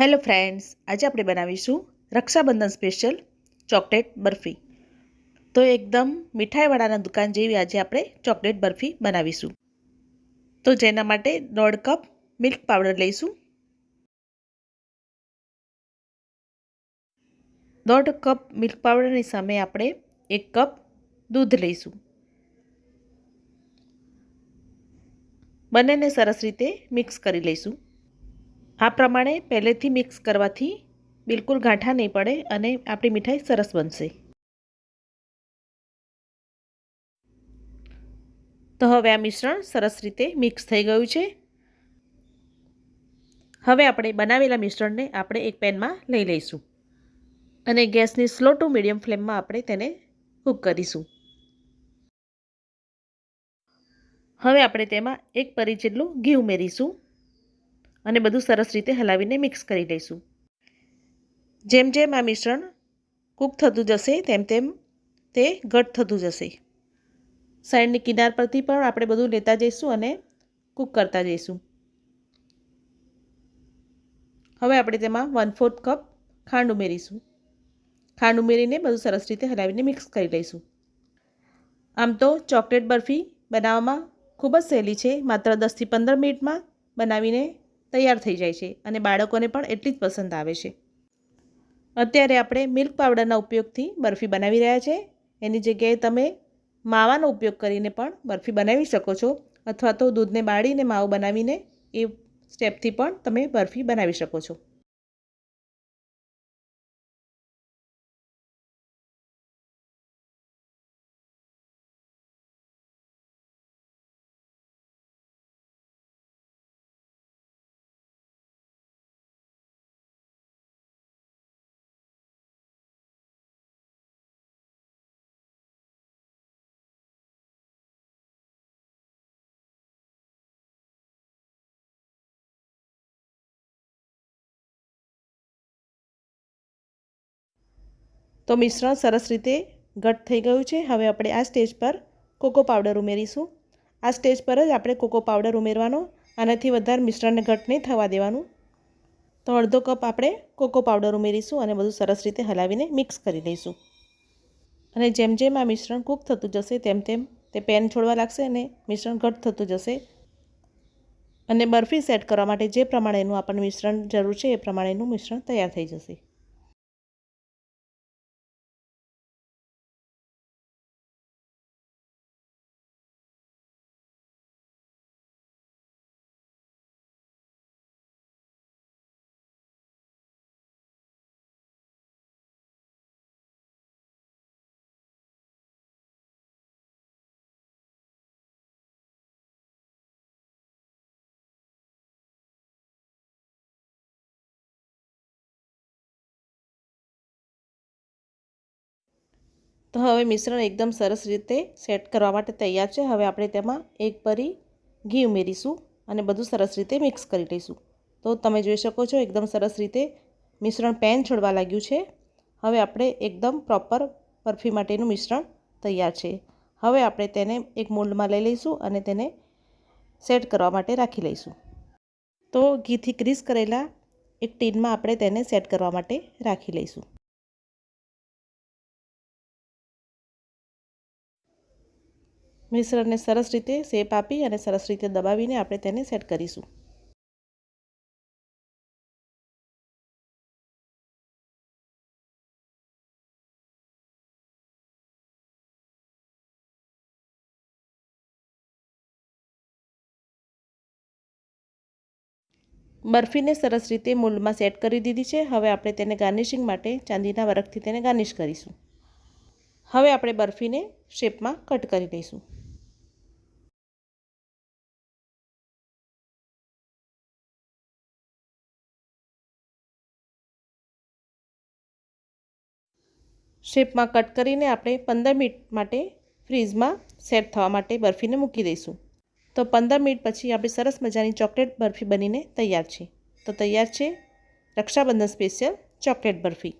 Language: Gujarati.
હેલો ફ્રેન્ડ્સ આજે આપણે બનાવીશું રક્ષાબંધન સ્પેશિયલ ચોકલેટ બરફી. તો એકદમ મીઠાઈવાળાના દુકાન જેવી આજે આપણે ચોકલેટ બરફી બનાવીશું. તો જેના માટે દોઢ કપ મિલ્ક પાવડર લઈશું. દોઢ કપ મિલ્ક પાવડરની સામે આપણે એક કપ દૂધ લઈશું. બંનેને સરસ રીતે મિક્સ કરી લઈશું. આ પ્રમાણે પહેલેથી મિક્સ કરવાથી બિલકુલ ગાંઠા નહીં પડે અને આપણી મીઠાઈ સરસ બનશે. તો હવે આ મિશ્રણ સરસ રીતે મિક્સ થઈ ગયું છે. હવે આપણે બનાવેલા મિશ્રણને આપણે એક પેનમાં લઈ લઈશું અને ગેસની સ્લો ટુ મીડિયમ ફ્લેમમાં આપણે તેને કૂક કરીશું. હવે આપણે તેમાં એક પરી જેટલું ઘી ઉમેરીશું. અને બધું સરસ રીતે હલાવીને મિક્સ કરી લઈશું. જેમ જેમ આ મિશ્રણ કૂક થતું જશે, તેમ તેમ તે ઘટ થતું જશે. સાઈડની કિનાર પરથી પણ આપણે બધું લેતા જઈશું અને કૂક કરતા જઈશું. હવે આપણે તેમાં વન ફોર્થ કપ ખાંડ ઉમેરીશું. ખાંડ ઉમેરીને બધું સરસ રીતે હલાવીને મિક્સ કરી લઈશું. આમ તો ચોકલેટ બરફી બનાવવામાં ખૂબ જ સહેલી છે. માત્ર દસથી પંદર મિનિટમાં બનાવીને તૈયાર થઈ જાય છે અને બાળકોને પણ એટલી જ પસંદ આવે છે. અત્યારે આપણે મિલ્ક પાવડરના ઉપયોગથી બરફી બનાવી રહ્યા છે. એની જગ્યાએ તમે માવાનો ઉપયોગ કરીને પણ બરફી બનાવી શકો છો અથવા તો દૂધને બાળીને માવો બનાવીને એ સ્ટેપથી પણ તમે બરફી બનાવી શકો છો. તો મિશ્રણ સરસ રીતે ઘટ થઈ ગયું છે. હવે આપણે આ સ્ટેજ પર કોકો પાવડર ઉમેરીશું. આ સ્ટેજ પર જ આપણે કોકો પાવડર ઉમેરવાનો, આનાથી વધારે મિશ્રણને ઘટ નહીં થવા દેવાનું. તો અડધો કપ આપણે કોકો પાવડર ઉમેરીશું અને બધું સરસ રીતે હલાવીને મિક્સ કરી લઈશું. અને જેમ જેમ આ મિશ્રણ કૂક થતું જશે, તેમ તેમ તે પેન છોડવા લાગશે અને મિશ્રણ ઘટ થતું જશે. અને બરફી સેટ કરવા માટે જે પ્રમાણેનું આપણને મિશ્રણ જરૂર છે, એ પ્રમાણેનું મિશ્રણ તૈયાર થઈ જશે. તો હવે મિશ્રણ એકદમ સરસ રીતે સેટ કરવા માટે તૈયાર છે. હવે આપણે તેમાં એક પરી ઘી ઉમેરીશું અને બધું સરસ રીતે મિક્સ કરી લઈશું. તો તમે જોઈ શકો છો એકદમ સરસ રીતે મિશ્રણ પેન છોડવા લાગ્યું છે. હવે આપણે એકદમ પ્રોપર બરફી માટેનું મિશ્રણ તૈયાર છે. હવે આપણે તેને એક મોલ્ડમાં લઈ લઈશું અને તેને સેટ કરવા માટે રાખી લઈશું. તો ઘીથી ગ્રીસ કરેલા એક ટીનમાં આપણે તેને સેટ કરવા માટે રાખી લઈશું. મિશ્રણને સરસ રીતે શેપ આપી અને સરસ રીતે દબાવીને આપણે તેને સેટ કરીશું. બરફીને સરસ રીતે મોલ્ડમાં સેટ કરી દીધી છે. હવે આપણે તેને ગાર્નિશિંગ માટે ચાંદીના વરખથી તેને ગાર્નિશ કરીશું. હવે આપણે બરફીને શેપમાં કટ કરી લઈશું શેપમાં કટ કરીને આપણે પંદર મિનિટ માટે ફ્રીઝમાં સેટ થવા માટે બરફીને મૂકી દઈશું. તો પંદર મિનિટ પછી આપણી સરસ મજાની ચોકલેટ બરફી બનીને તૈયાર છે. તો તૈયાર છે રક્ષાબંધન સ્પેશિયલ ચોકલેટ બરફી.